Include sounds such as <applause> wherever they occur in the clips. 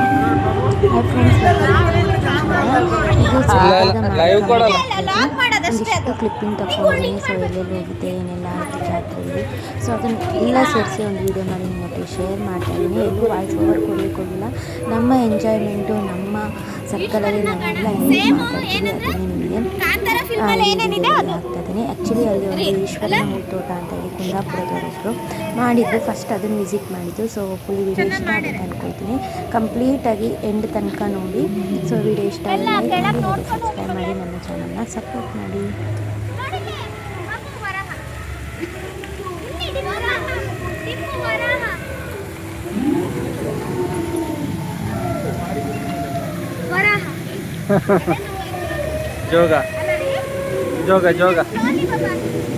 Hi friends live ಕೊಡಲ್ಲ. ಅದು clipping ತಗೊಂಡಿದ್ದೀನಿ ಸೊ ಎಲ್ಲೆಲ್ಲಿ ಹೋಗಿದ್ದೆ ಏನೆಲ್ಲ ಆಯಿತು ಜಾತ್ರೆಯಲ್ಲಿ ಸೊ ಅದನ್ನು ಎಲ್ಲ ಸೇರಿಸಿ ಒಂದು ವೀಡಿಯೋ ಮಾಡಿ ನಿಮ್ಮ ಹತ್ರ ಶೇರ್ ಮಾಡ್ತಾ ಇದ್ದೀನಿ. ಎಲ್ಲೂ ವಾಯ್ಸ್ ಓವರ್ ಕೊಡಲಿಕ್ಕೋಗಿಲ್ಲ ನಮ್ಮ ಎಂಜಾಯ್ಮೆಂಟು ನಮ್ಮ ಸರ್ಕಲಲ್ಲಿ ನಾವೆಲ್ಲ ಎಂಜಾಯ್ ಮಾಡ್ತಾ ಇದ್ದೀವಿ. ಅದನ್ನೇ ನಿಮಗೆ. ಆಗ್ತಾ ಇದ್ದೀನಿ ಆ್ಯಕ್ಚುಲಿ ಅಲ್ಲಿ ಒಂದು ಈಶ್ವರನ ಹೂತೋಟ ಅಂತ ಹೇಳಿ ಕುಂದಾಪುರದವರೊಬ್ಬರು ಮಾಡಿದ್ದು ಫಸ್ಟ್ ಅದನ್ನು ವಿಸಿಟ್ ಮಾಡಿದ್ದು. ಸೊ ಫುಲ್ ವಿಡಿಯೋ ಇಷ್ಟ ಆಗುತ್ತೆ ಅಂದ್ಕೊಳ್ತೀನಿ ಕಂಪ್ಲೀಟಾಗಿ ಎಂಡ್ ತನಕ ನೋಡಿ. ಸೊ ವಿಡಿಯೋ ಇಷ್ಟ ಆಗಿದೆ ಸಬ್ಸ್ಕ್ರೈಬ್ ಮಾಡಿ ನನ್ನ ಚಾನಲ್ನ ಸಪೋರ್ಟ್ ಮಾಡಿ. ನೋಡಿಲ್ಲಿ, ಅಲ್ಲ ರೀ?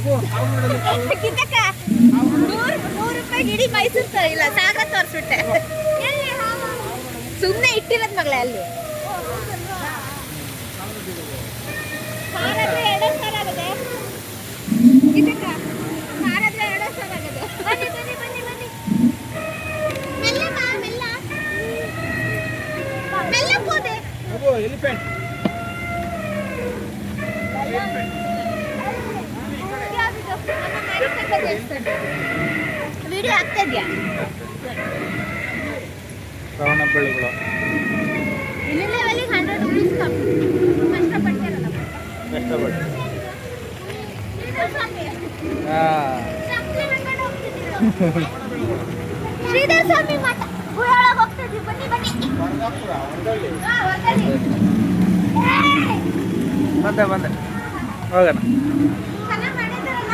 ಕಿತ್ತಕ್ಕ ನೂರು ನೂರು ರೂಪಾಯಿಗೆ ಇಡೀ ಮೈಸೂರು ಇಲ್ಲ ಸಾಗರ ತೋರಿಸ್ಬಿಟ್ಟೆ. ಸುಮ್ಮನೆ ಇಟ್ಟಿರೋದ್ ಮಗಳೇ ಅಲ್ಲಿ. ಕಾರಾದ್ರೆ ಎರಡೇ ಸಾವಿರ ಆಗದೆ ಕಿತ್ತಕ್ಕ ಕಾರಾದ್ರೆ ಎರಡೇ ಸಾವಿರ ಆಗದೆ ಬನ್ನಿ ಬನ್ನಿ ಬನ್ನಿ ಬನ್ನಿ ಮೆಲ್ಲ ಬಾ ಮೆಲ್ಲ ಮೆಲ್ಲ ಹೋದೆ ಎಲಿಫೆಂಟ್ ವಿಡಿಯೋ ಆಗ್ತಾ ಇದೆಯಾ ಶ್ರವಣ ಬೆಳಿಗಳು ಇಲ್ಲಿ ಲೆವೆಲಿಗೆ ಹಂಡ್ರೆಡ್ ರುಪೀಸ್ ಕಷ್ಟಪಡ್ತಾರಲ್ಲ ಕಷ್ಟಪಟ್ಟು ಶ್ರೀಧರ್ ಸ್ವಾಮಿ ಮಠ ಗುಳೊಳಗೆ ಹೋಗ್ತಿದ್ವಿ ಬನ್ನಿ ಬನ್ನಿ! ಬಂದೆ ಬಂದೆ. ಹೋಗೋಣ. ಚೆನ್ನಾಗ್ ಮಾಡಿದಾರಲ್ಲ?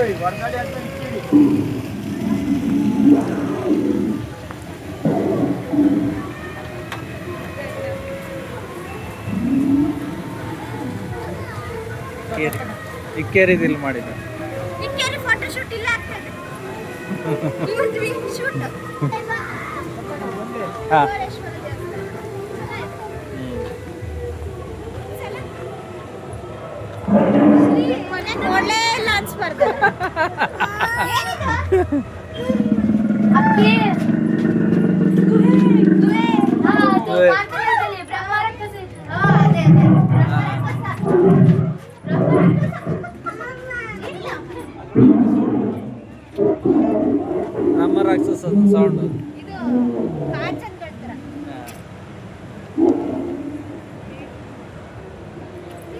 Hey, warna dia tinggi. ಇಕ್ಕೇರಿದಿಲ್ಲಿ ಮಾಡಿದ್ದು ಇಕ್ಕೇರಿ ಫೋಟೋ ಶೂಟ್ ಇಲ್ಲ ಇವ್ರದ್ದು wing shoot. ಹಾಂ. ಇಲ್ಲ? ಅಕ್ಕಿ ದುವೆ. ದುವೆ ಬ್ರಹ್ಮರಕ್ಕಸ. ಹಾ, ಅದೇ, ಅದೇ. ಬ್ರಹ್ಮರಕ್ಕಸ. ಬ್ರಹ್ಮರಕ್ಕಸ. ಇಲ್ಲ. ನಮ್ಮ ರಾಕ್ಷಸ ಸೌಂಡು ಇದು ಕಾಂಚನ್ಗಳ ಥರ. ನನ್ನ ಸೇರ್ಸಿ ಮಾಡಿದ್ದೀರಾ? ಇವ- ಇದೊಂದೇ ಪ್ರಾಬ್ಲಮ್ ಇದಲ್ಲ ಹಾ ಅದೇ ಹಾಂ ಆಂಧ್ರದಲ್ಲಿ ಇರ್ತಾರಲ್ಲ ಸೌಂಡ್ ಎಲ್ಲ ಹೆಂಗ್ ಮಾಡ್ತಾರೆ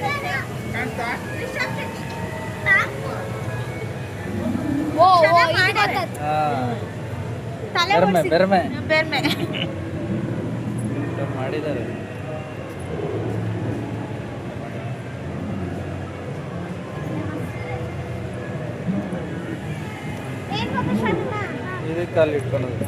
ಓ ತಲೆ ಬೆರ್ಮೆ ಬೆರ್ಮೆ. ಬೆರ್ಮೆ. ಮಾಡಿದ್ದಾರೆ? ಇದಕ್ಕೆ ಅಲ್ಲಿ ಇಟ್ಕೊಳ್ಳೋದು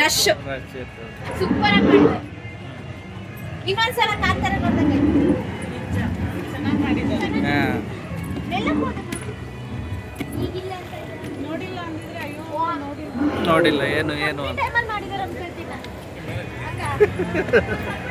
ರಶ್. ಸೂಪರ್ ಆಗಿ ಮಾಡಿದ್ದಾರೆ ಇನ್ನೊಂದ್ಸಲ ಕಾಂತಾರ ನೋಡ್ದಂಗೆ. ಹಾಂ. ಮೆಲ್ಲಕ್ ಹೋಗೋಣ. ಈಗಿಲ್ಲ ಅಂತ ನೋಡಿಲ್ಲ ಅಂದಿದ್ರೆ ಅಯ್ಯೋ ನೋಡಿಲ್ಲ. ನೋಡಿಲ್ಲ ಏನು ಏನು ಅಂತ. <laughs>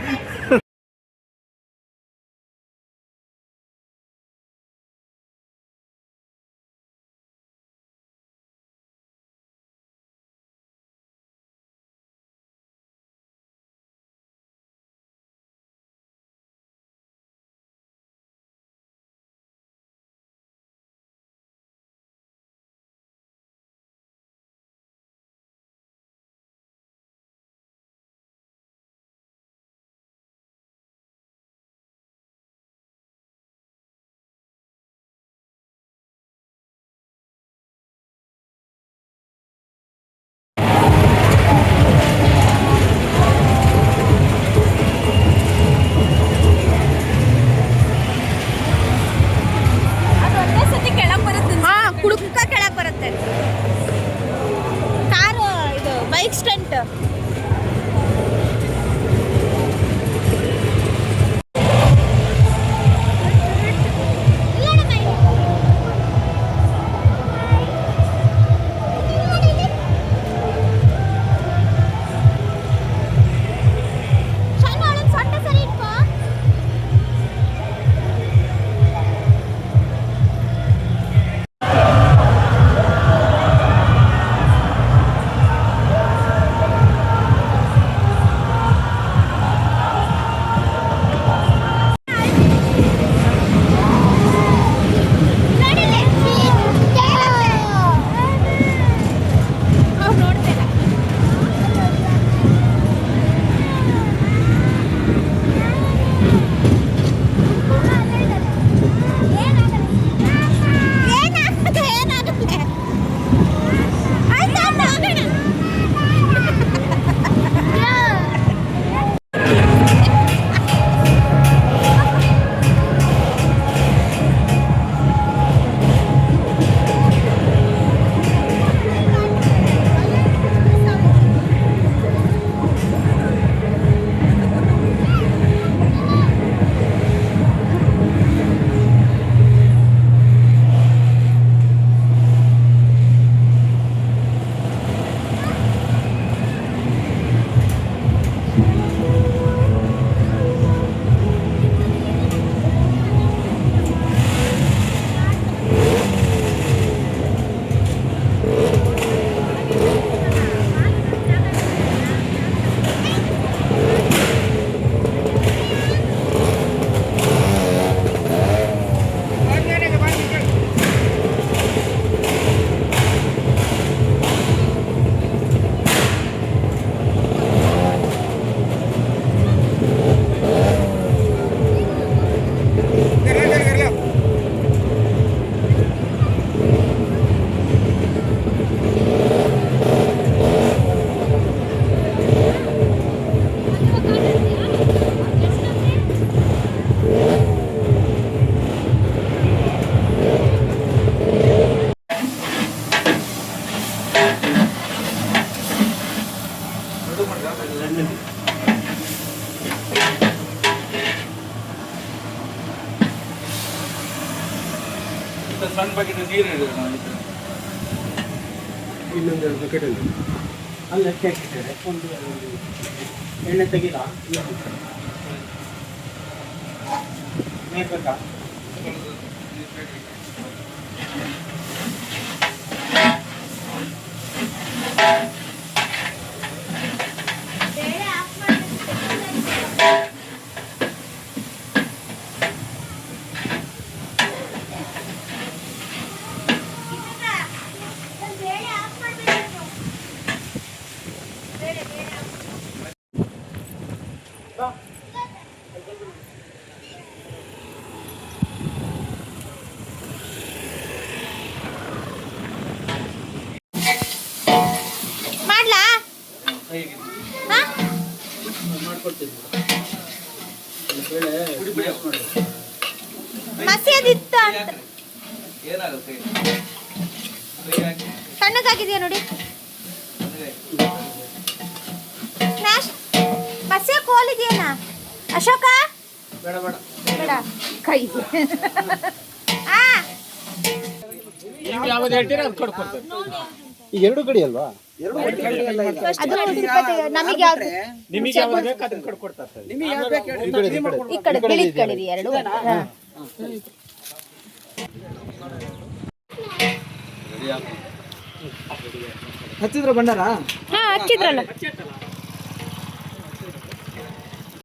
ಸಣ್ಣ ಬಕೆಟ್ ನೀರು ಹಿಡಿದು ನಾವು ಇದ್ರೆ. ಇನ್ನೊಂದು ಎರಡು ಬಕೆಟ್ ಇದೆ ಅಲ್ಲಿ ಅಕ್ಕಿ ಹಾಕಿದ್ದಾರೆ ಒಂದು ಎಣ್ಣೆ ತೆಗೀಲಾ ನೀರು ಬೇಕಾ ಮಾಡ್ಲಾ ಮಸಿಯದಿತ್ತ ಅಂತ. ಏನಾಗುತ್ತೆ? ನೋಡಿ? ಮಸಿಯ ಕೋಲಿದೆಯೇನ ಅಶೋಕ? ಬೇಡ ಬೇಡ. ಬೇಡ. ಕೈ. ಆ. ಯಾವ್ದು ಹೇಳ್ತೀರಾ ಅದು ಕೊಡ್ಕೊಡ್ತಾರೆ ಈಗ ಎರಡು ಗಡಿ ಅಲ್ವಾ? ಅದು ತಿರುಪತಿ ನಮಗೆ ಯಾವ್ದು? ನಿಮಗೆ ಯಾವ್ದು ಬೇಕು ಅದನ್ನ ಕೊಡ್ಕೊಡ್ತಾರೆ ನಿಮಗೆ ಯಾವ್ದು ಬೇಕು ಹೇಳಿ. ಈ ಕಡೆ ಈ ಕಡೆ ಈ ಕಡೆ ಕಡೆ ಇದೆ ಎರಡು. ಹಾ. ಹಚ್ಚಿದ್ರ ಬಂಡಾರ ಹಾ ಹಚ್ಚಿದ್ರಲ್ಲ.